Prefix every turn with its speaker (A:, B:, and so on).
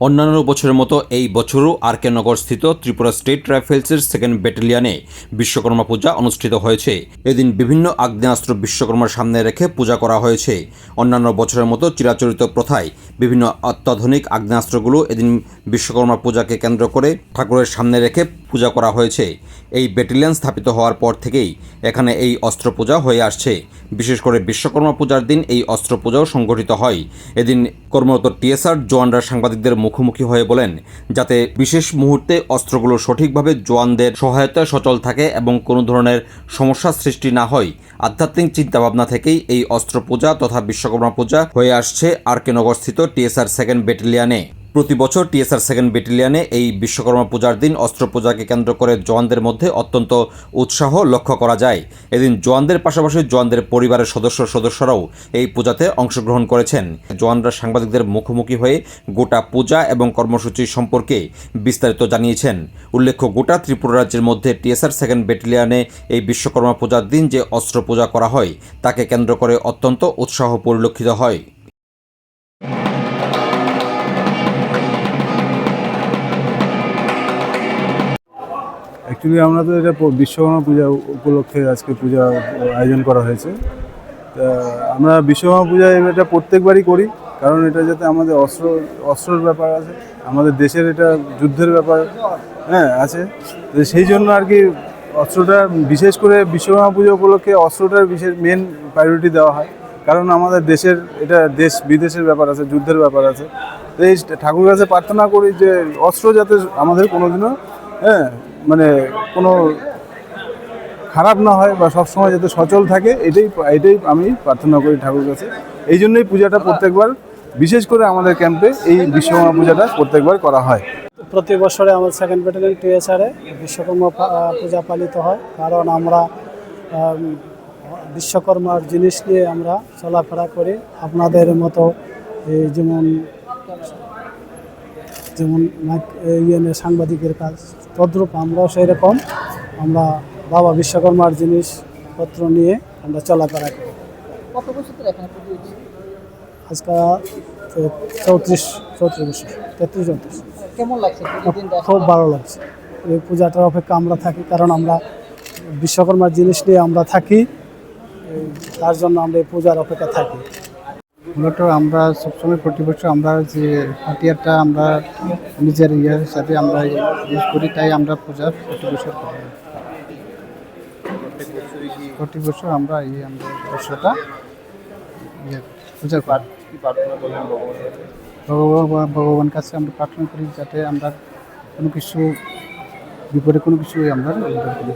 A: অন্যান্য বছরের মতো এই বছরও আর কে নগর স্থিত ত্রিপুরা স্টেট রাইফেলসের সেকেন্ড ব্যাটালিয়নে বিশ্বকর্মা পূজা অনুষ্ঠিত হয়েছে। এদিন বিভিন্ন আগ্নেয়াস্ত্র বিশ্বকর্মার সামনে রেখে পূজা করা হয়েছে। অন্যান্য বছরের মতো চিরাচরিত প্রথায় বিভিন্ন অত্যাধুনিক আগ্নেয়াস্ত্রগুলো এদিন বিশ্বকর্মা পূজাকে কেন্দ্র করে ঠাকুরের সামনে রেখে পূজা করা হয়েছে। এই ব্যাটালিয়ন স্থাপিত হওয়ার পর থেকেই এখানে এই অস্ত্র পূজা হয়ে আসছে। বিশেষ করে বিশ্বকর্মা পূজার দিন এই অস্ত্র পূজাও সংগঠিত হয়। এদিন কর্মরত টিএসআর জোয়ানরা সাংবাদিকদের মুখোমুখি হয়ে বলেন, যাতে বিশেষ মুহূর্তে অস্ত্রগুলো সঠিকভাবে জোয়ানদের সহায়তায় সচল থাকে এবং কোনো ধরনের সমস্যা সৃষ্টি না হয়। আধ্যাত্মিক চিন্তাভাবনা থেকেই এই অস্ত্র পূজা তথা বিশ্বকর্মা পূজা হয়ে আসছে আর কে নগরস্থিত টিএসআর সেকেন্ড ব্যাটালিয়নে, প্রতি বছর টিএসআর সেকেন্ড ব্যাটালিয়নে এই বিশ্বকর্মা পূজার দিন অস্ত্র পূজাকে কেন্দ্র করে জওয়ানদের মধ্যে অত্যন্ত উৎসাহ লক্ষ্য করা যায়। এদিন জওয়ানদের পাশাপাশি জওয়ানদের পরিবারের সদস্য সদস্যরাও এই পূজাতে অংশগ্রহণ করেছেন। জওয়ানরা সাংবাদিকদের মুখোমুখি হয়ে গোটা পূজা এবং কর্মসূচি সম্পর্কে বিস্তারিত জানিয়েছেন। উল্লেখ্য, গোটা ত্রিপুরা রাজ্যের মধ্যে টিএসআর সেকেন্ড ব্যাটালিয়নে এই বিশ্বকর্মা পূজার দিন যে অস্ত্র পূজা করা হয়, তাকে কেন্দ্র করে অত্যন্ত উৎসাহ পরিলক্ষিত হয়।
B: অ্যাকচুয়ালি আমরা তো এটা বিশ্বকর্মা পূজা উপলক্ষে আজকে পূজা আয়োজন করা হয়েছে। তা আমরা বিশ্বকর্মা পূজা এটা প্রত্যেকবারই করি, কারণ এটা যাতে আমাদের অস্ত্র, অস্ত্রর ব্যাপার আছে, আমাদের দেশের এটা যুদ্ধের ব্যাপার হ্যাঁ আছে। তো সেই জন্য আর কি অস্ত্রটা, বিশেষ করে বিশ্বকর্মা পুজো উপলক্ষে অস্ত্রটার বিশেষ মেন প্রায়োরিটি দেওয়া হয়। কারণ আমাদের দেশের এটা দেশ, বিদেশের ব্যাপার আছে, যুদ্ধের ব্যাপার আছে। তো এই ঠাকুর কাছে প্রার্থনা করি যে অস্ত্র যাতে আমাদের কোনোদিনও হ্যাঁ মানে কোনো খারাপ না হয় বা সবসময় যাতে সচল থাকে, এটাই এটাই আমি প্রার্থনা করি ঠাকুর কাছে। এই জন্যই পূজাটা প্রত্যেকবার, বিশেষ করে আমাদের ক্যাম্পে এই বিশ্বকর্মা পূজাটা প্রত্যেকবার করা হয়।
C: প্রতি বছরে আমাদের সেকেন্ড ব্যাটালিয়ন টিএসআরে বিশ্বকর্মা পূজা পালিত হয়। কারণ আমরা বিশ্বকর্মার জিনিস নিয়ে আমরা চলাফেরা করি। আপনাদের মতো যেমন যেমন ইয়ে সাংবাদিকের কাজ তদ্রূপ আমরাও সেই রকম আমরা বাবা বিশ্বকর্মার জিনিসপত্র নিয়ে আমরা চলাফেরা করি।
D: কত বছর ধরে এখানে পুজো হচ্ছে?
C: আজকে চৌত্রিশ চৌত্রিশ বছর তেত্রিশ চৌত্রিশ। খুব ভালো লাগছে। এই পূজাটার অপেক্ষা আমরা থাকি কারণ আমরা বিশ্বকর্মার জিনিস নিয়ে আমরা থাকি তার জন্য আমরা এই পূজার অপেক্ষা থাকি।
E: মূলত আমরা সবসময় প্রতি বছর আমরা যে হাতিয়ারটা আমরা নিজের ইয়ের হিসাবে আমরা ইউজ করি, তাই আমরা পূজা প্রতি বছর করি। প্রতি বছর আমরা এই আমরা বছরটা ইয়ে পূজা করি। ভগবান ভগবান কাছে আমরা প্রার্থনা করি যাতে আমরা কোনো কিছু বিপদে কোনো কিছু আমরা ইয়ে